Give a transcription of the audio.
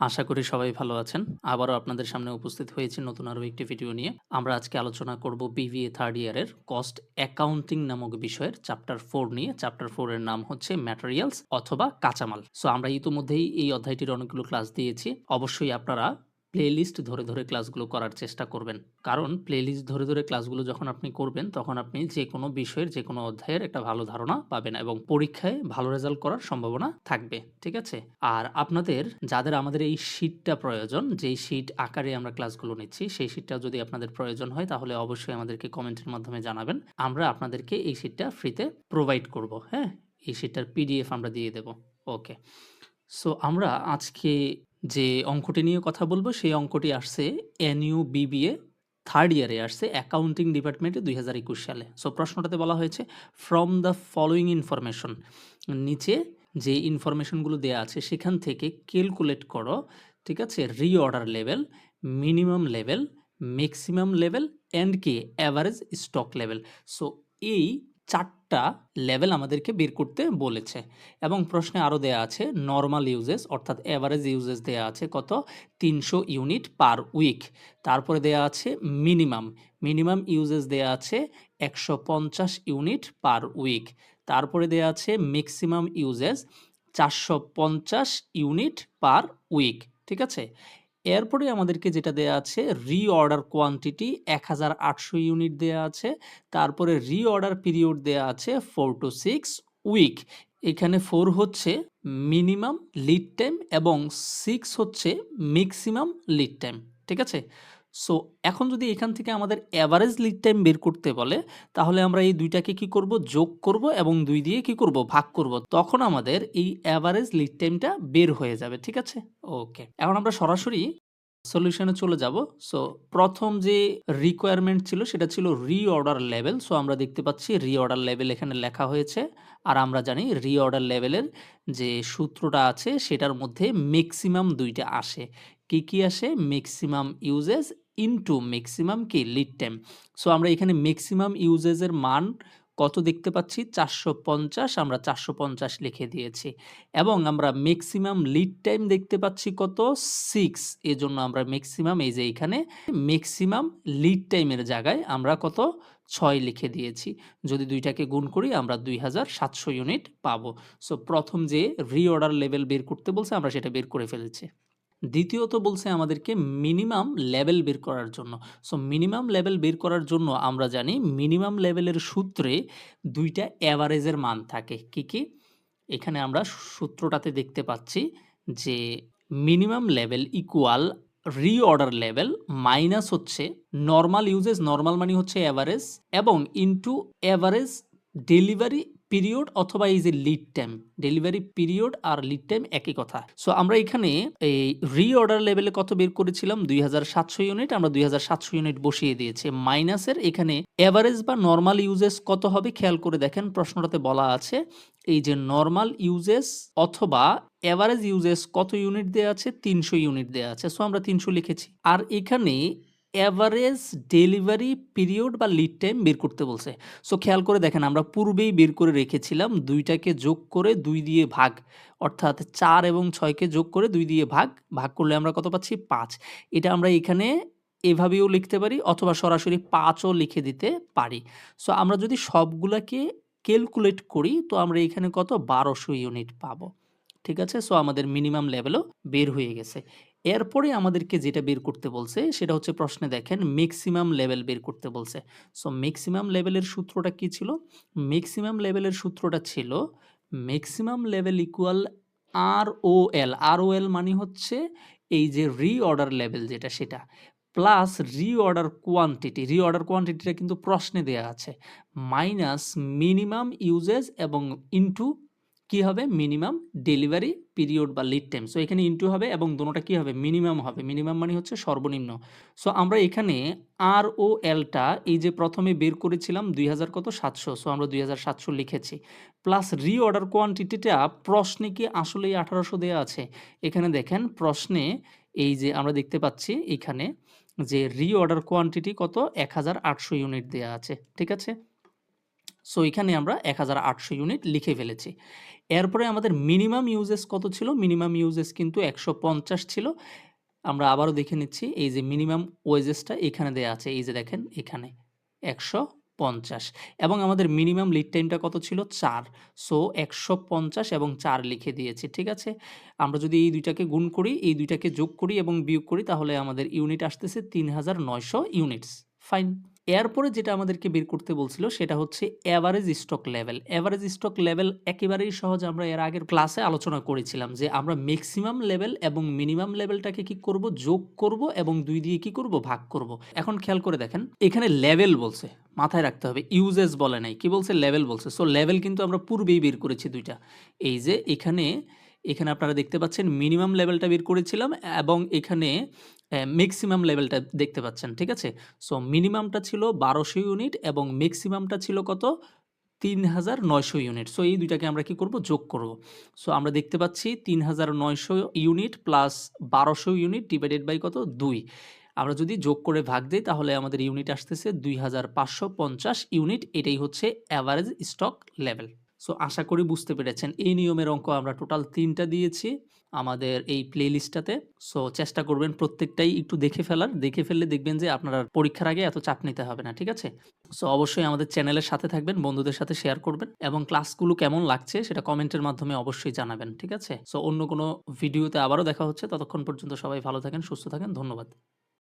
আশা করি সবাই ভালো আছেন। আবারও আপনাদের সামনে উপস্থিত হয়েছি নতুন আরও একটি ভিডিও নিয়ে। আমরা আজকে আলোচনা করব বিবিএ থার্ড ইয়ারের কস্ট অ্যাকাউন্টিং নামক বিষয়ের চ্যাপ্টার ফোর নিয়ে। চ্যাপ্টার ফোর এর নাম হচ্ছে ম্যাটেরিয়ালস অথবা কাঁচামাল। সো আমরা ইতোমধ্যেই এই অধ্যায়টির অনেকগুলো ক্লাস দিয়েছি। অবশ্যই আপনারা প্লেলিস্ট ধরে, ধরে ক্লাসগুলো করার চেষ্টা করবেন। কারণ প্লেলিস্ট ধরে, ধরে ক্লাসগুলো যখন আপনি করবেন তখন আপনি যে কোনো বিষয়ের যে কোনো অধ্যায়ের একটা ভালো ধারণা পাবেন এবং পরীক্ষায় ভালো রেজাল্ট করার সম্ভাবনা থাকবে। ঠিক আছে? আর আপনাদের যাদের আমাদের এই শীটটা প্রয়োজন, যেই শীট আকারে আমরা ক্লাসগুলো নিচ্ছি, সেই শীটটা যদি আপনাদের প্রয়োজন হয় তাহলে অবশ্যই আমাদেরকে কমেন্টের মাধ্যমে জানাবেন। আমরা আপনাদেরকে এই শীটটা ফ্রিতে প্রোভাইড করব। হ্যাঁ? এই শীটটার পিডিএফ আমরা দিয়ে দেব। ওকে। সো আমরা আজকে যে অঙ্কটি নিয়ে কথা বলব সেই অঙ্কটি আসছে এনইউ বিবিএ থার্ড ইয়ারে আসছে অ্যাকাউন্টিং ডিপার্টমেন্টে ২০২১ সালে। সো প্রশ্নটাতে বলা হয়েছে ফ্রম দ্য ফলোইং ইনফরমেশন নিচে যে ইনফরমেশনগুলো দেয়া আছে সেখান থেকে ক্যালকুলেট করো, ঠিক আছে? Reorder level, minimum level, maximum level and কি অ্যাভারেজ স্টক লেভেল। সো এই ৪ টা লেভেল আমাদেরকে বের করতে বলেছে এবং প্রশ্নে আরও দেয়া আছে নর্মাল ইউজেস অর্থাৎ অ্যাভারেজ ইউজেস দেয়া আছে কত ৩০০ ইউনিট পার উইক। তারপরে দেয়া আছে মিনিমাম, মিনিমাম ইউজেস দেয়া আছে ১৫০ ইউনিট পার উইক। তারপরে দেয়া আছে maximum usages ৪৫০ unit per week. ঠিক আছে? এরপরে আমাদেরকে যেটা দেয়া আছে রিঅর্ডার কোয়ান্টিটি ১৮০০ ইউনিট দেয়া আছে। তারপরে রিঅর্ডার পিরিয়ড দেয়া আছে ফোর টু সিক্স উইক। এখানে ফোর হচ্ছে মিনিমাম লিড টাইম এবং সিক্স হচ্ছে ম্যাক্সিমাম লিড টাইম। ঠিক আছে? সো এখন যদি এখান থেকে আমাদের এভারেজ লিড টাইম বের করতে বলে, তাহলে আমরা এই ২ টাকে কি করব? যোগ করব এবং দুই দিয়ে কি করব? ভাগ করব। তখন আমাদের এই অ্যাভারেজ লিড টাইমটা বের হয়ে যাবে। ঠিক আছে? ওকে। এখন আমরা সরাসরি সলিউশনে চলে যাব। সো প্রথম যে রিকোয়ারমেন্ট ছিল সেটা ছিল রিঅর্ডার লেভেল। সো আমরা দেখতে পাচ্ছি রিঅর্ডার লেভেল এখানে লেখা হয়েছে। আর আমরা জানি রিঅর্ডার লেভেলের যে সূত্রটা আছে সেটার মধ্যে ম্যাক্সিমাম দুইটা আসে। কি, কি আসে? ম্যাক্সিমাম ইউজেস ইনটু ম্যাক্সিমাম কি? Lead time. সো আমরা এখানে ম্যাক্সিমাম ইউজেস এর মান কত দেখতে পাচ্ছি? ৪৫০ আমরা ৪৫০ লিখে দিয়েছি এবং আমরা ম্যাক্সিমাম লিড টাইম দেখতে পাচ্ছি কত? 6 এজন্য আমরা ম্যাক্সিমাম এই যে এইখানে ম্যাক্সিমাম লিড টাইমের জায়গায় আমরা কত? ছয় লিখে দিয়েছি। যদি দুইটাকে গুণ করি, আমরা ২৭০০ ইউনিট পাবো। সো প্রথম যে রিঅর্ডার লেভেল বের করতে বলছে, আমরা সেটা বের করে ফেলেছি। দ্বিতীয়ত বলছে আমাদেরকে মিনিমাম লেভেল বের করার জন্য। সো মিনিমাম লেভেল বের করার জন্য আমরা জানি মিনিমাম লেভেলের সূত্রে দুইটা অ্যাভারেজের মান থাকে। কি, কি? এখানে আমরা সূত্রটাতে দেখতে পাচ্ছি যে minimum level equal reorder level minus হচ্ছে নর্মাল ইউজেস নর্মাল মানে হচ্ছে অ্যাভারেজ এবং ইনটু অ্যাভারেজ ডেলিভারি পিরিয়ড অথবা এই যে লিড টাইম। ডেলিভারি পিরিয়ড আর লিড টাইম একই কথা। সো আমরা এখানে এই রিঅর্ডার লেভেলে কত বের করেছিলাম? ২৭০০ ইউনিট আমরা ২৭০০ ইউনিট বসিয়ে দিয়েছি। মাইনাসের এখানে এভারেজ বা নর্মাল ইউজেস কত হবে? খেয়াল করে দেখেন, প্রশ্নটাতে বলা আছে এই যে নর্মাল ইউজেস অথবা এভারেজ ইউজেস কত ইউনিট দেওয়া আছে? ৩০০ ইউনিট দেওয়া আছে। সো আমরা ৩০০ লিখেছি। আর এখানে এভারেজ ডেলিভারি পিরিয়ড বা লিড টাইম বের করতে বলছে। সো খেয়াল করে দেখেন, আমরা পূর্বেই বের করে রেখেছিলাম, দুইটাকে যোগ করে দুই দিয়ে ভাগ। অর্থাৎ চার এবং ছয়কে যোগ করে দুই দিয়ে ভাগ। ভাগ করলে আমরা কত পাচ্ছি? পাঁচ এটা আমরা এখানে এভাবেও লিখতে পারি, অথবা সরাসরি পাঁচও লিখে দিতে পারি। সো আমরা যদি সবগুলাকে ক্যালকুলেট করি, তো আমরা এখানে কত? বারোশো ইউনিট পাবো। ঠিক আছে? সো আমাদের মিনিমাম লেভেলও বের হয়ে গেছে। এরপরে আমাদেরকে যেটা বের করতে বলছে, সেটা হচ্ছে প্রশ্নে দেখেন ম্যাক্সিমাম লেভেল বের করতে বলছে। সো ম্যাক্সিমাম লেভেলের সূত্রটা কি ছিল? ম্যাক্সিমাম লেভেলের সূত্রটা ছিল maximum level equal ROL. ROL মানে হচ্ছে এই যে রিঅর্ডার লেভেল যেটা, সেটা। Plus reorder quantity. রিঅর্ডার কোয়ান্টিটিটা কিন্তু প্রশ্নে দেয়া আছে। মাইনাস মিনিমাম ইউজেস এবং ইনটু কি হবে? মিনিমাম ডেলিভারি পিরিয়ড বা লিড টাইম। সো এখানে ইনটু হবে এবং দোনোটা কি হবে? মিনিমাম হবে। মিনিমাম মানে হচ্ছে সর্বনিম্ন। সো আমরা এখানে আরওএলটা এই যে প্রথমে বের করেছিলাম ২০০০ কত? ৭০০ সো আমরা ২৭০০ লিখেছি। প্লাস রিঅর্ডার কোয়ান্টিটিটা প্রশ্নে কি আসলেই আঠারোশো দেওয়া আছে? এখানে দেখেন, প্রশ্নে এই যে আমরা দেখতে পাচ্ছি এখানে যে রিঅর্ডার কোয়ান্টিটি কত? ১৮০০ ইউনিট দেয়া আছে। ঠিক আছে? সো এখানে আমরা এক হাজার আটশো ইউনিট লিখে ফেলেছি। এরপরে আমাদের মিনিমাম ইউজেস কত ছিল? মিনিমাম ইউজেস কিন্তু একশো পঞ্চাশ ছিল। আমরা আবারও দেখে নিচ্ছি, এই যে মিনিমাম ওয়েজেসটা এখানে দেয়া আছে। এই যে দেখেন, এখানে একশো পঞ্চাশ। এবং আমাদের মিনিমাম লিড টাইমটা কত ছিল? চার। সো একশো পঞ্চাশ এবং চার লিখে দিয়েছি, ঠিক আছে? আমরা যদি এই দুইটাকে গুণ করি, এই দুইটাকে যোগ করি এবং বিয়োগ করি, তাহলে আমাদের ইউনিট আসতেছে তিন হাজার নয়শো ইউনিটস ফাইন এরপরে যেটা আমাদেরকে বের করতে বলছিল, সেটা হচ্ছে average stock level average stock level একেবারেই সহজ আমরা এর আগের ক্লাসে আলোচনা করেছিলাম যে আমরা ম্যাক্সিমাম লেভেল এবং মিনিমাম লেভেলটাকে কি করব, যোগ করব এবং দুই দিয়ে কি করব, ভাগ করব। এখন খেয়াল করে দেখেন, এখানে লেভেল বলছে, মাথায় রাখতে হবে ইউজেস বলে নাই। কি বলছে? লেভেল বলছে। সো লেভেল কিন্তু আমরা পূর্বেই বের করেছি দুইটা। এই যে এখানে এখানে আপনারা দেখতে পাচ্ছেন মিনিমাম লেভেলটা বের করেছিলাম এবং এখানে ম্যাক্সিমাম লেভেলটা দেখতে পাচ্ছেন, ঠিক আছে? সো মিনিমামটা ছিল বারোশো ইউনিট এবং ম্যাক্সিমামটা ছিল কত? তিন হাজার নয়শো ইউনিট। সো এই দুইটাকে আমরা কি করব? যোগ করব। সো আমরা দেখতে পাচ্ছি তিন হাজার নয়শো ইউনিট প্লাস বারোশো ইউনিট ডিভাইডেড বাই কত? দুই। আমরা যদি যোগ করে ভাগ দিই, তাহলে আমাদের ইউনিট আসতেছে দুই হাজার পাঁচশো পঞ্চাশ ইউনিট। এটাই হচ্ছে অ্যাভারেজ স্টক লেভেল সো আশা করি বুঝতে পেরেছেন। এই নিয়মের অঙ্ক আমরা টোটাল তিনটা দিয়েছি আমাদের এই প্লে লিস্টটাতে সো চেষ্টা করবেন প্রত্যেকটাই একটু দেখে ফেলার। দেখে ফেললে দেখবেন যে আপনার পরীক্ষার আগে এত চাপ নিতে হবে না, ঠিক আছে? সো অবশ্যই আমাদের চ্যানেলের সাথে থাকবেন, বন্ধুদের সাথে শেয়ার করবেন এবং ক্লাসগুলো কেমন লাগছে সেটা কমেন্টের মাধ্যমে অবশ্যই জানাবেন, ঠিক আছে? সো অন্য কোনো ভিডিওতে আবারও দেখা হচ্ছে। ততক্ষণ পর্যন্ত সবাই ভালো থাকেন, সুস্থ থাকেন। ধন্যবাদ।